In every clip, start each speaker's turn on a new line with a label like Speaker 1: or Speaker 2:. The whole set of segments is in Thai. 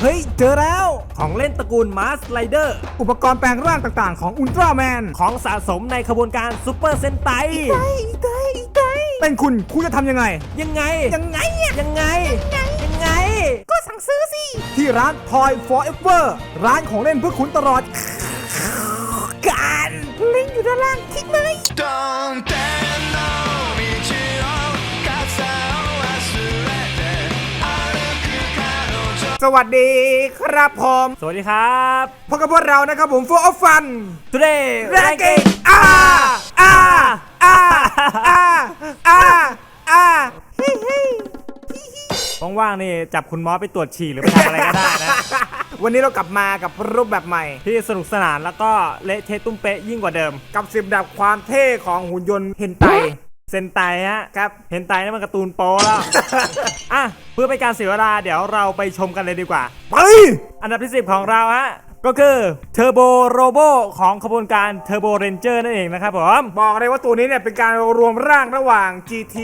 Speaker 1: เฮ้ย เจอแล้ว
Speaker 2: ของเล่นตระกูลมาสไลเดอร์
Speaker 1: อุปกรณ์แปลงร่างต่างๆ ของอุลตร้าแมน
Speaker 2: ของสะสมในขบวนการซูเปอร์เซนไต
Speaker 1: เป็นคุณคุณจะทำยังไง
Speaker 2: ยังไง
Speaker 1: ยังไงอะ
Speaker 2: ยังไง ยังไง
Speaker 1: ก็สั่งซื้อสิ ที่ร้าน Toy Forever ร้านของเล่นเพื่อคุณตลอด การ ลิงก์อยู่ด้านล่างคลิกเลย
Speaker 3: どん
Speaker 1: สวัสดีครับผม
Speaker 2: สวัสดีครับ
Speaker 1: พบกับพวกเรานะครับผม For of Fun
Speaker 2: Today
Speaker 1: Ranking อ่าอ่าอ่าอ่าอ่าอ่าเฮ้ยเฮ้ย
Speaker 2: ว่างๆนี่จับคุณมอสไปตรวจฉี่หรือไปทำอะไรก็ได้นะ
Speaker 1: วันนี้เรากลับมากับรูปแบบใหม่
Speaker 2: ที่สนุกสนานแล้วก็เละเทะตุ้มเป๊ะยิ่งกว่าเดิม
Speaker 1: กับสิบดับความเท่ของหุ่นยนต์เฮนไต
Speaker 2: เซนไตฮะ
Speaker 1: ครับ
Speaker 2: เห็นไตนี่มันการ์ตูนโป๊แล้วอะเพื่อเป็นการเสียเวลาเดี๋ยวเราไปชมกันเลยดีกว่า
Speaker 1: ไป
Speaker 2: อันดับที่ 10 ของเราฮะก็คือเทอร์โบโรโบของขบวนการเทอร์โบเรนเจอร์นั่นเองนะครับผม
Speaker 1: บอกเลยว่าตัวนี้เนี่ยเป็นการรวมร่างระหว่าง GT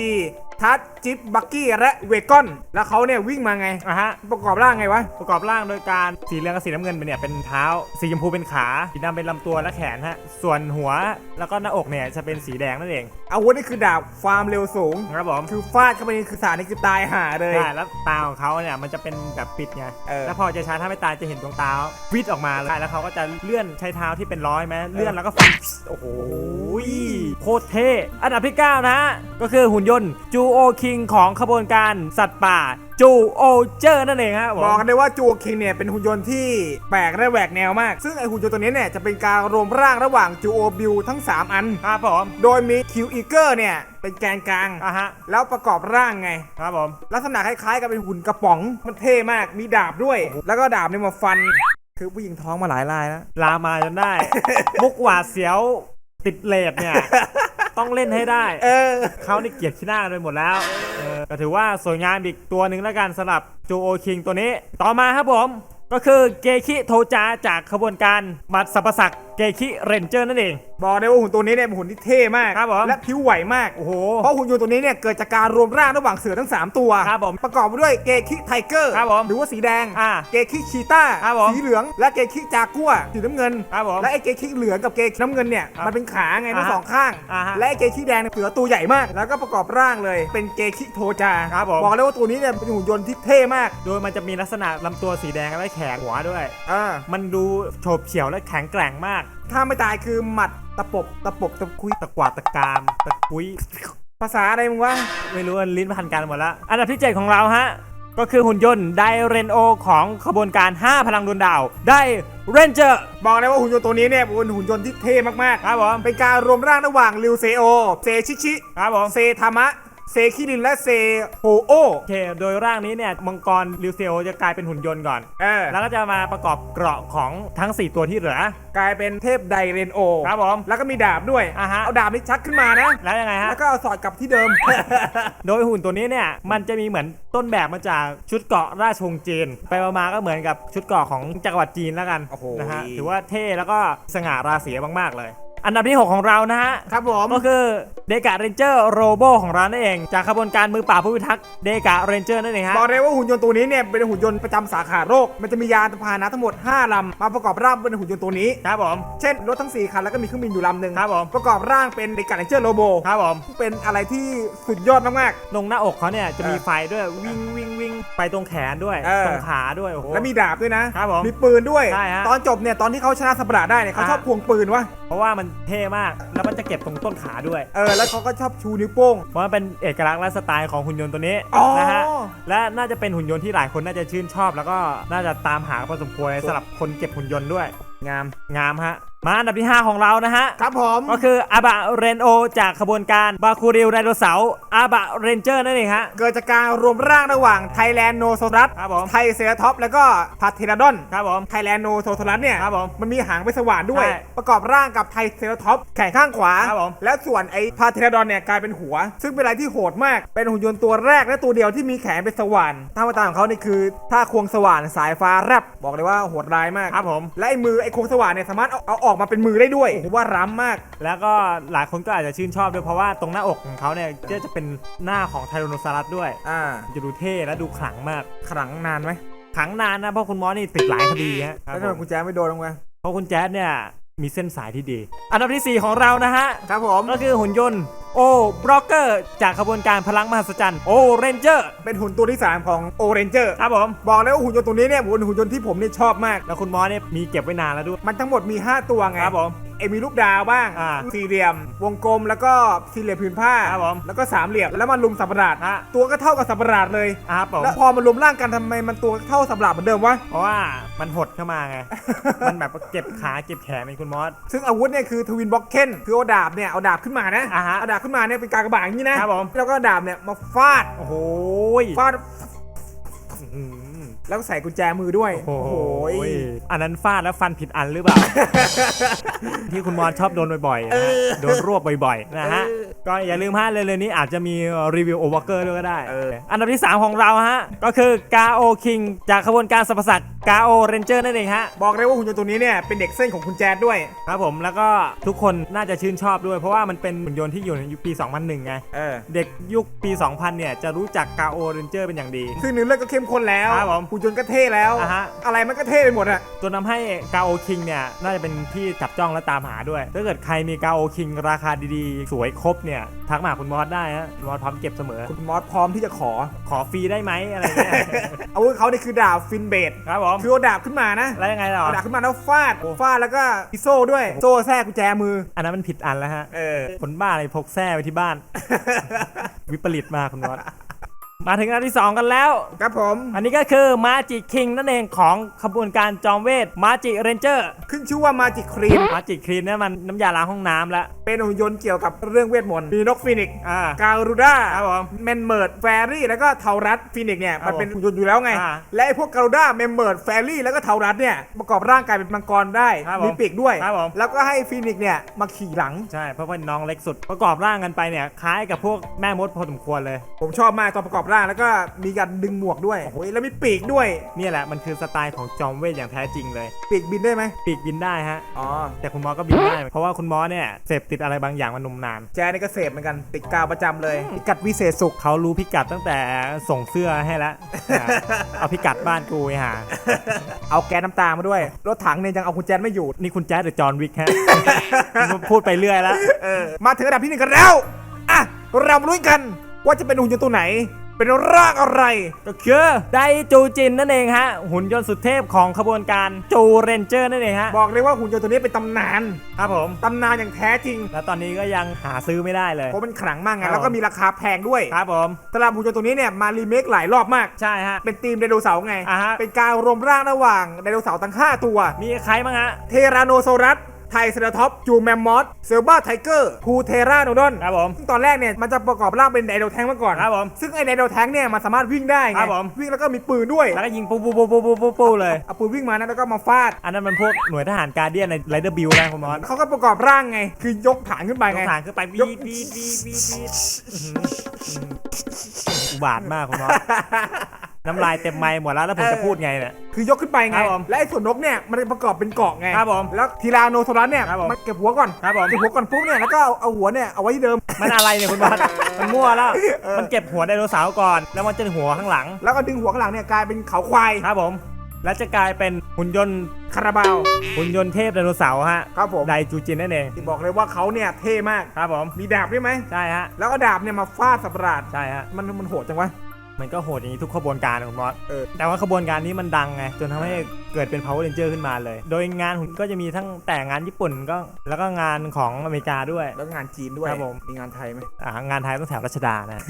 Speaker 1: ทัชจิปบักกี้และเวกอน แล้วเขาเนี่ยวิ่งมาไง
Speaker 2: อะฮะ
Speaker 1: ประกอบร่างไงวะ
Speaker 2: ประกอบร่างโดยการสีเหลืองกับสีน้ำเงินเป็นเนี่ยเป็นเท้า สีชมพูเป็นขา สีดำเป็นลำตัวและแขนฮะ ส่วนหัวแล้วก็หน้าอกเนี่ยจะเป็นสีแดงนั่นเอง
Speaker 1: อาวุธนี่คือดาบความเร็วสูง
Speaker 2: นะครับผม
Speaker 1: คือฟาดเข้าไปนี่คือสารนี่คือตายห่าเลย
Speaker 2: ใช่แล้วตาของเขาเนี่ยมันจะเป็นแบบปิดไง
Speaker 1: เออ
Speaker 2: แล้วพอจะใช้ถ้าไม่ตายจะเห็นดวงตาวิดออกมาเลยแล้วเขาก็จะเลื่อนใช้เท้าที่เป็นร้อยไหมเลื่อนแล้วก็ฟันโอ้โหโคตรเท่ อันดับที่9นะฮะ ก็คือหุ่นยนต์จูโอคิงของขบวนการสัตว์ป่าจูโอเจอร์นั่นเองฮะผม
Speaker 1: บอกกันได้ว่าจูคิงเนี่ยเป็นหุ่นยนต์ที่แปลกและแหวกแนวมาก ซึ่งไอหุ่นยนต์ตัวนี้เนี่ยจะเป็นการรวมร่างระหว่างจูโอบิวทั้ง 3 อัน
Speaker 2: ครับผม
Speaker 1: โดยมีคิวอีเกอร์เนี่ยเป็นแกนกลาง
Speaker 2: อะฮะ
Speaker 1: แล้วประกอบร่างไง
Speaker 2: ครับผม
Speaker 1: ลักษณะคล้ายๆ กับเป็นหุ่นกระป๋อง มันเท่มาก มีดาบด้วย แล้วก็ดาบเนี่ยมาฟัน คือผู้หญิงท้องมาหลายรายแล้ว
Speaker 2: ลามาจนได้ มุกหวาดเสียวติดเลดเนี่ย ต้องเล่นให้ได้
Speaker 1: เออ
Speaker 2: เขานี่เกลียดขี้หน้ากันไปหมดแล้วเออก็ถือว่าสวยงามอีกตัวหนึ่งแล้วกันสำหรับจูโอคิงตัวนี้ ต่อมาครับผม ก็คือเกคิโทจาจากขบวนการมัดสัปสักเกคิเรนเจอร์นั่นเอง
Speaker 1: บอกได้ว่าหุ่นตัวนี้เนี่ยเป็นหุ่นที่เท่มาก
Speaker 2: ครับผม
Speaker 1: และผิวไหวมาก
Speaker 2: โอ้โห
Speaker 1: เพราะหุ่นยนต์ตัวนี้เนี่ยเกิดจากการรวมร่างระหว่างเสือทั้ง 3 ตัว
Speaker 2: ครับผม
Speaker 1: ประกอบไปด้วยเกคิไทเกอร์
Speaker 2: ครับผม
Speaker 1: หรือว่าสีแดง
Speaker 2: อ่า
Speaker 1: เกคิชีต้า
Speaker 2: ครับผม
Speaker 1: สีเหลือง และเกคิจากัว สีน้ำเงิน
Speaker 2: ครับผม
Speaker 1: และไอ้เกคิเหลืองกับเกคิน้ำเงินเนี่ย
Speaker 2: ครับ
Speaker 1: มันเป็นขาไงทั้ง
Speaker 2: อ่าฮะ
Speaker 1: สองข้าง
Speaker 2: อ่าฮะ
Speaker 1: และไอ้เกคิแดงเนี่ยเสือตัวใหญ่มาก แล้วก็ประกอบร่างเลย เป็นเกคิโทจา
Speaker 2: ครับผม
Speaker 1: บอกเลยว่าตัวนี้เนี่ยเป็นหุ่นยนต์ที่เท่มาก
Speaker 2: โดยมันจะมีลักษณะลำตัวสีแดงและแขนหัวด้วย
Speaker 1: อ่า
Speaker 2: มันดูโฉบเฉี่ยวและแข็งแกร่งมาก
Speaker 1: ถ้าไม่ตายคือหมัดตะปบตะปบตะคุย
Speaker 2: ตะกวาดตะกราม ตะกุย
Speaker 1: ภาษาอะไรมึงวะ
Speaker 2: ไม่รู้ว่าลิ้นพันกันหมดแล้วอันดับที่ 7 ของเราฮะ ก็คือหุ่นยนต์ไดเรนโอของขบวนการ 5 พลังดวงดาว ไดเรนเจอร์
Speaker 1: บอกเลยว่าหุ่นยนต์ตัวนี้เนี่ยเป็นหุ่นยนต์ที่เท่มากๆ
Speaker 2: ครับผม
Speaker 1: เป็นการรวมร่างระหว่างริวเซโอ เซชิชิ
Speaker 2: ครับผม
Speaker 1: เซทามะ เซคิรินและเซโฮโอ
Speaker 2: โอเค โดยร่างนี้เนี่ยมังกรลิวเซลจะกลายเป็นหุ่นยนต์ก่อน
Speaker 1: เออ
Speaker 2: แล้วก็จะมาประกอบเกราะของทั้ง 4 ตัวที่เหลือ
Speaker 1: กลายเป็นเทพไดเรนโอ
Speaker 2: ครับผม
Speaker 1: แล้วก็มีดาบด้วย
Speaker 2: อ่าฮะ
Speaker 1: เอาดาบนี้ชักขึ้นมานะ
Speaker 2: แล้วยังไงฮะ
Speaker 1: แล้วก็เอาสอดกลับที่เดิม
Speaker 2: โดยหุ่นตัวนี้เนี่ยมันจะมีเหมือนต้นแบบมาจากชุดเกราะราชวงศ์จีน ไปมาๆก็เหมือนกับชุดเกราะของจักรวรรดิจีนแล้วกัน
Speaker 1: โอ้โห
Speaker 2: นะฮะถือว่าเท่แล้วก็สง่าราศีมากๆเลย อันดับที่ 6 ของเรานะฮะ
Speaker 1: ครับผม
Speaker 2: ก็คือเดกาเรนเจอร์โรโบของเรานั่นเอง จากขบวนการมือปราบผู้พิทักษ์เดกาเรนเจอร์นั่นเองฮะ
Speaker 1: บอกเลยว่าหุ่นยนต์ตัวนี้เนี่ยเป็นหุ่นยนต์ประจำสาขาโรค มันจะมียานพาหนะทั้งหมด 5 ลำ มาประกอบร่างเป็นหุ่นยนต์ตัวนี้
Speaker 2: ครับผม
Speaker 1: เช่นรถทั้ง 4 คันแล้วก็มีเครื่องบินอยู่ลำหนึ่ง
Speaker 2: ครับผม
Speaker 1: ประกอบร่างเป็นเด็กกัดเจอร์โรโบ
Speaker 2: ครับผม
Speaker 1: เป็นอะไรที่สุดยอดมาก
Speaker 2: ตรงหน้าอกเขาเนี่ยจะมี
Speaker 1: เออ
Speaker 2: ไฟด้วยวิ่งวิ่งวิ่งไปตรงแขนด้วย
Speaker 1: เออ
Speaker 2: ตรงขาด้วยโอ้โห
Speaker 1: ๆ และมีดาบด้วยนะ
Speaker 2: ครับผม
Speaker 1: มีปืนด้วย
Speaker 2: ใช่ฮะ
Speaker 1: ตอนจบเนี่ยตอนที่เขาชนะสัตว์ประหลาดได้เนี่ยเขา
Speaker 2: อ่า
Speaker 1: ชอบควงปืนวะ
Speaker 2: เพราะว่ามันเท่มาก แล้วมันจะเก็บตรงต้นขาด้วย
Speaker 1: เออ แล้วเขาก็ชอบชูนิ้วโป้ง
Speaker 2: เพราะมันเป็นเอกลักษณ์และสไตล์ของหุ่นยนต์ตัวนี้
Speaker 1: อ๋อ
Speaker 2: นะฮะ และน่าจะเป็นหุ่นยนต์ที่หลายคนน่าจะชื่นชอบ แล้วก็น่าจะตามหาพอสมควรสำหรับคนเก็บหุ่นยนต์ด้วย
Speaker 1: งาม
Speaker 2: งามฮะ มาอันดับที่ 5 ของเรานะฮะ
Speaker 1: ครับผม
Speaker 2: ก็คืออาบะเรนโอจากขบวนการบาคูริลไดโนเสาร์อาบะเรนเจอร์นั่นเองฮะ
Speaker 1: เกิดจากการรวมร่างระหว่างไทแลนโนโซรัส
Speaker 2: ครับผม
Speaker 1: ไทเซราท็อปแล้วก็พาเทราดอน
Speaker 2: ครับผม
Speaker 1: ไทแลนโนโซรัสเนี่ย
Speaker 2: ครับผม
Speaker 1: มันมีหางเป็นสว่านด้วย
Speaker 2: ใช่
Speaker 1: ประกอบร่างกับไทเซราท็อปแขนข้างขวา
Speaker 2: ครับผม
Speaker 1: แล้วส่วนไอ้พาเทราดอนเนี่ยกลายเป็นหัว ซึ่งเป็นอะไรที่โหดมากเป็นหุ่นยนต์ตัวแรกและตัวเดียวที่มีแขนเป็นสว่านท่ามาตาของเขานี่คือท่าควงสว่านสายฟ้าแรบบอกเลยว่าโหดร้ายมาก
Speaker 2: ครับผม
Speaker 1: และไอ้มือไอ้ควงสว่านเนี่ยสามารถเอาเอาออกมาเป็นมือได้ด้วยโอ้โหว่าร้ำมาก
Speaker 2: แล้วก็หลายคนก็อาจจะชื่นชอบด้วยเพราะว่าตรงหน้าอกของเขาเนี่ยก็จะเป็นหน้าของไทโรโนซารัสด้วย
Speaker 1: อ่า
Speaker 2: จะดูเท่และดูขลังมาก
Speaker 1: ขลังนานไหม
Speaker 2: ขังนานนะเพราะคุณมอสนี่ติดหลายคดีฮะ
Speaker 1: แล้วทำไมกุญแจไม่โดนลงมา
Speaker 2: เพราะคุณแจ๊ดเนี่ยมีเส้นสายที่ดี อันดับทีสี่ 4 ของเรานะฮะ
Speaker 1: ครับผม
Speaker 2: ก็คือหุ่นยนต์ โอบล็อกเกอร์จากขบวนการพลังมหัศจรรย์โอเรนเจอร์
Speaker 1: เป็นหุ่นตัวที่ 3 ของโอเรนเจอร์
Speaker 2: ครับผม
Speaker 1: บอกเลยว่าหุ่นยนต์ตัวนี้เนี่ยเป็นหุ่นยนต์ที่ผมเนี่ยชอบมาก
Speaker 2: แล้วคุณมอสเนี่ยมีเก็บไว้นานแล้วด้วย
Speaker 1: มันทั้งหมดมี 5 ตัวไง
Speaker 2: ครับผม
Speaker 1: เอยมีลูกดาวบ้าง
Speaker 2: อ่า
Speaker 1: สี่เหลี่ยม วงกลมแล้วก็สี่เหลี่ยมผืนผ้า
Speaker 2: ครับผม
Speaker 1: แล้วก็สามเหลี่ยมแล้วมันลุมสับประหลาด
Speaker 2: ฮะ
Speaker 1: ตัวก็เท่ากับสับประหลาดเลย
Speaker 2: อะครับผม
Speaker 1: แล้วพอมันรวมร่างกันทำไมมันตัวเท่าสับประหลาดเหมือนเดิมวะ
Speaker 2: เพราะว่ามันหดเข้ามาไง มันแบบเก็บขาเก็บแขนเป็นคุณมอส
Speaker 1: ซึ่งอาวุธเนี่ยคือทวินบ็อกเคนคือเอาดาบเนี่ยเอาดาบขึ้นมานะ
Speaker 2: อ่าฮะ
Speaker 1: เอาดาบขึ้นมาเนี่ยเป็นการกระบาดอย่างนี้นะครับ
Speaker 2: ผม
Speaker 1: แล้วก็เอาดาบเนี่ยมาฟาด
Speaker 2: โอ้โห
Speaker 1: ฟาด
Speaker 2: อืม
Speaker 1: แล้วก็ใส่กุญแจมือด้วย
Speaker 2: โอ้โห
Speaker 1: ย
Speaker 2: อันนั้นฟาดแล้วฟันผิดอันหรือเปล่า ที่คุณมอสชอบโดนบ่อยๆนะฮะโดนรวบบ่อยๆนะฮะ ก็อย่าลืมฮะเร็วๆนี้อาจจะมีรีวิวโอเวอร์เกอร์ด้วยก็ได้ อันดับที่ 3 ของเราฮะ ก็คือกาโอคิงจากขบวนการสรรพสัตว์กาโอเรนเจอร์นั่นเองฮะ
Speaker 1: บอกเลยว่าหุ่นยนต์ตัวนี้เนี่ย เป็นเด็กเส้นของคุณแจดด้วย
Speaker 2: ครับผมแล้วก็ทุกคนน่าจะชื่นชอบด้วย เพราะว่ามันเป็นหุ่นยนต์ที่อยู่ในยุคปี 2001 ไง
Speaker 1: เออ
Speaker 2: เด็กยุคปี 2000 เนี่ย จะรู้จักกาโอเรนเจอร์เป็นอย่างดี
Speaker 1: ซึ่งเนื้อเรื่องก็เข้มข้นแล้ว
Speaker 2: ครับผม
Speaker 1: หุ่นยนต์ก็เท่แล้ว
Speaker 2: อ่าฮะ
Speaker 1: อะไรมันก็เท่ไปหมดอะ
Speaker 2: จนทำให้กาโอคิงเนี่ยน่าจะเป็นที่จับจ้องและตามหาด้วยถ้าเกิดใครมีกาโอคิงราคาดีๆ สวยครบเนี่ยทักมาหาคุณมอสได้ฮะคุณมอสพร้อมเก็บเสมอ
Speaker 1: คุณมอสพร้อมที่จะขอ
Speaker 2: ขอฟรีได้ไหมอะไรเงี้ย
Speaker 1: อาวุธเขาเนี่ยคือดาบฟินเบด
Speaker 2: ครับผม
Speaker 1: คือเอาดาบขึ้นมานะ
Speaker 2: แล้วยังไงต่อ
Speaker 1: เอาดาบขึ้นมาแล้วฟาดฟาดแล้วก็มีโซ่ด้วย โซ่แทรกกุญแจมือ
Speaker 2: อันนั้นมันผิดอันแล้วฮะ
Speaker 1: เออ
Speaker 2: คนบ้าอะไรพกแส้ไว้ที่บ้าน วิปริตมากคุณมอส มาถึงอันที่สองกันแล้ว
Speaker 1: ครับผม
Speaker 2: อันนี้ก็คือมาจิคิงนั่นเองของขบวนการจอมเวทมาจิเรนเจอร์
Speaker 1: ขึ้นชื่อว่ามาจิครีม
Speaker 2: มาจิครีนเนี่ยมันน้ำยาล้างห้องน้ำแล้ว
Speaker 1: เป็นหุ่นยนต์เกี่ยวกับเรื่องเวทมนต์มีนกฟีนิกซ์
Speaker 2: อ่า
Speaker 1: การูด้า
Speaker 2: ครับผม
Speaker 1: เมนเมิร์ดแฟรี่แล้วก็เทารัสฟีนิกซ์เนี่ย
Speaker 2: ครั
Speaker 1: มั
Speaker 2: บ
Speaker 1: น
Speaker 2: ผม
Speaker 1: เป็นหุ่นยนต์อยู่แล้วไง
Speaker 2: อ่า
Speaker 1: และไอ้พวกการูด้าเมนเมิร์ดแฟรี่แล้วก็เทารัสเนี่ยประกอบร่างกายเป็นมังกรได้
Speaker 2: ครับผม
Speaker 1: มีปีกด้วย
Speaker 2: ครับผม
Speaker 1: แล้วก็ให้ฟีนิกซ์เนี่ยมาขี่หลัง
Speaker 2: ใช่เพราะว่าน้องเล็กสุดประกอบร่างกันไปเนี่ยคล้ายกับพวกแม่มดพอสมควรเลย
Speaker 1: ผมชอบมากตอนประกอบร่างแล้วก็มีการดึงหมวกด้วยโอ้โหแล้วมีปีกด้วย
Speaker 2: เนี่ยแหละมันคือสไตล์ของจอมเวทอย่างแท้จริงเลย
Speaker 1: ปีกบินได้ไหม
Speaker 2: ปีกบินได้ฮะ
Speaker 1: อ๋อ
Speaker 2: แต่คุณมอสก็บินได้ เพราะว่าคุณมอสเนี่ยเสพติดอะไรบางอย่างมานมนาน
Speaker 1: แจนี่ก็เสพเหมือนกันติดกาวประจำเลยพิกัดวิเศษสุข
Speaker 2: เขารู้พิกัดตั้งแต่ส่งเสื้อให้แล้วอ่าเอาพิกัดบ้านกูไปหา
Speaker 1: เอาแก๊สน้ำตามาด้วย รถถังเนี่ยยังเอาคุณแจนไม่อยู่
Speaker 2: นี่คุณแจ๊ดหรือจอห์นวิกฮะ พูดไปเรื่อยแล้ว
Speaker 1: เออมาถึงระดับที่หนึ่งกันแล้ว อะ เรามาลุ้นกันว่าจะเป็นหุ่นยนต์ตัวไหน เป็นร่างอะไร
Speaker 2: ก็คือไดจูจินนั่นเองฮะ หุ่นยนต์สุดเทพของขบวนการจูเรนเจอร์นั่นเองฮะ
Speaker 1: บอกเลยว่าหุ่นยนต์ตัวนี้เป็นตำนาน
Speaker 2: ครับผม
Speaker 1: ตำนานอย่างแท้จริง
Speaker 2: แล้วตอนนี้ก็ยังหาซื้อไม่ได้เลย
Speaker 1: เพราะมันขลังมากไง
Speaker 2: ครับ
Speaker 1: แล้วก็มีราคาแพงด้วย
Speaker 2: ครับผม
Speaker 1: สำหรับหุ่นยนต์ตัวนี้เนี่ยมารีเมคหลายรอบมาก
Speaker 2: ใช่ฮะ
Speaker 1: เป็นทีมไดโนเสาร์ไง
Speaker 2: อ่าฮะ
Speaker 1: เป็นการรวมร่างระหว่างไดโนเสาร์ทั้ง 5 ตัว
Speaker 2: มีใครบ้างฮะ
Speaker 1: เทราโนโซรัส ไทเซราท็อปส์จูแมมมอสเซลบ้าไทเกอร์พูเทราโนดอน
Speaker 2: ครับผม
Speaker 1: ซึ่งตอนแรกเนี่ยมันจะประกอบร่างเป็นไดโนแทงมาก่อน
Speaker 2: ครับผม
Speaker 1: ซึ่งไอไดโนแทงเนี่ยมันสามารถวิ่งได้ไง
Speaker 2: ครับผม
Speaker 1: วิ่งแล้วก็มีปืนด้วย
Speaker 2: แล้วก็ยิงปุ๊บปุ๊บปุ๊บปุ๊บปุ๊บปุ๊บปุ๊บเลย
Speaker 1: เอาปืนวิ่งมานะแล้วก็มาฟาด
Speaker 2: อันนั้นมันพวกหน่วยทหารการเดียนในไรเดอร์บิลนะคุณมอส
Speaker 1: เขาก็ประกอบร่างไง คือยกฐานขึ้นไป
Speaker 2: ย
Speaker 1: ไง
Speaker 2: กฐานขึ้นไปบี
Speaker 1: ยก
Speaker 2: ดบีดบีดบีดบีดอื้อหืออื้อหืออุบาทมากคุณมอส น้ำลายเต็มไม้หมดแล้วแล้วผมจะพูดไงเนี่ย
Speaker 1: คือยกขึ้นไปไง
Speaker 2: ครับผม
Speaker 1: และไอ้ส่วนนกเนี่ยมันประกอบเป็นเกาะไง
Speaker 2: ครับผม
Speaker 1: แล้วทีราโนโซรัสเนี่ย
Speaker 2: ครับผม
Speaker 1: มันเก็บหัวก่อน
Speaker 2: ครับผม
Speaker 1: เก็บหัวก่อนปุ๊บเนี่ยแล้วก็เอาเอาหัวเนี่ยเอาไว้ที่เดิม
Speaker 2: มันอะไรเนี่ยคุณบอลมันมั่วแล้วมันเก็บหัวไดโนเสาร์ก่อน แล้วมันจะหัวข้างหลัง
Speaker 1: แล้วก็ดึงหัวข้างหลังเนี่ยกลายเป็นเขาควาย
Speaker 2: ครับผม แล้วจะกลายเป็นหุ่นยนต์
Speaker 1: คาราบาว
Speaker 2: หุ่นยนต์เทพไดโนเสาร์ฮะ
Speaker 1: ครับผม
Speaker 2: ไดจูจินนั่นเอง
Speaker 1: ที่บอกเลยว่าเขาเนี่ยเท่มาก
Speaker 2: ครับผม
Speaker 1: มีดาบด้วยไหม
Speaker 2: ใช่ฮะ
Speaker 1: แล้วก็ดาบเนี่ยมาฟาดสับประหลาด
Speaker 2: ใช่ฮะ
Speaker 1: มันมันโหดจังวะ
Speaker 2: มันก็โหดอย่างนี้ทุกขบวนการนะคุณบอส
Speaker 1: เออ
Speaker 2: แต่ว่าขบวนการนี้มันดังไงจนทำให้เกิดเป็น Power Ranger ขึ้นมาเลย โดยงานหุ่นก็จะมีทั้งแต่งานญี่ปุ่นก็แล้วก็งานของอเมริกาด้วย
Speaker 1: แล้วงานจีนด้วย
Speaker 2: ครับผม
Speaker 1: มีงานไทยไหม
Speaker 2: อ่างานไทยต้องแถวรัชดานะ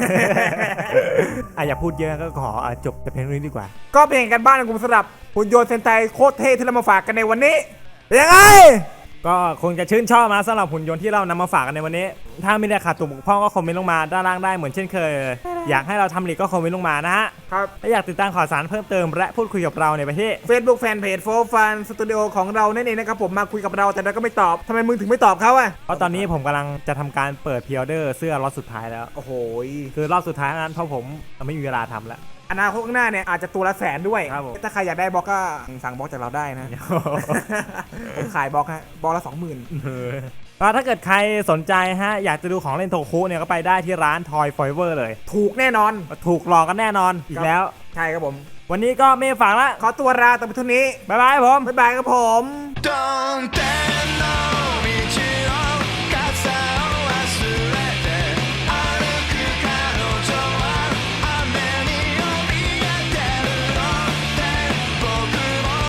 Speaker 2: อะอย่าพูดเยอะก็ขออะจบแต่เพียงเท่านี้ดีกว่า
Speaker 1: ก็เป็นกันบ้านของคุณสำหรับหุ่นยนต์เซนไตโคตรเท่ที่เรามาฝากกันในวันนี้เป็นยังไง
Speaker 2: ก็คงจะชื่นชอบมาสำหรับหุ่นยนต์ที่เรานำมาฝากกันในวันนี้ ถ้าไม่ได้ขาดตัวบกพร่องก็คอมเมนต์ลงมาด้านล่างได้เหมือนเช่นเคย อยากให้เราทำหลีกก็คอมเมนต์ลงมานะฮะ
Speaker 1: ครับ
Speaker 2: ถ้าอยากติดตามข่าวสารเพิ่มเติมและพูดคุยกับเราในประเทศ
Speaker 1: Facebook Fanpage โฟฟันสตูดิโอของเรานั่นเองนะครับผมมาคุยกับเราแต่เราก็ไม่ตอบทำไมมึงถึงไม่ตอบเขาอะ
Speaker 2: เพราะตอนนี้ผมกำลังจะทำการเปิดพ r ออเดอร์เสื้อล็อตสุดท้ายแล้ว
Speaker 1: โอ้โห
Speaker 2: คือรอบสุดท้ายนั้นเพราะผมไม่มีเวลาทำแล้ว
Speaker 1: อนาคตข้างหน้าเนี่ยอาจจะตัวละแสนด้วย
Speaker 2: ครับผม
Speaker 1: ถ้าใครอยากได้บล็อกก็สั่งบล็อกจากเราได้นะ ผมขายบล็อกฮะบล็อกละสองหมื่น
Speaker 2: ก็ถ้าเกิดใครสนใจฮะ อยากจะดูของเล่นโทคุเนี่ยก็ไปได้ที่ร้าน Toy Forever เลย
Speaker 1: ถูกแน่นอน
Speaker 2: ถูกหลอกกันแน่นอนอีกแล้ว
Speaker 1: ใช่ครับผม
Speaker 2: วันนี้ก็ไม่ฝากละ
Speaker 1: ขอตัวลาแต่เพียงเท่านี้
Speaker 2: บ๊ายบายผม
Speaker 1: บ๊ายบายครับผม
Speaker 3: Don't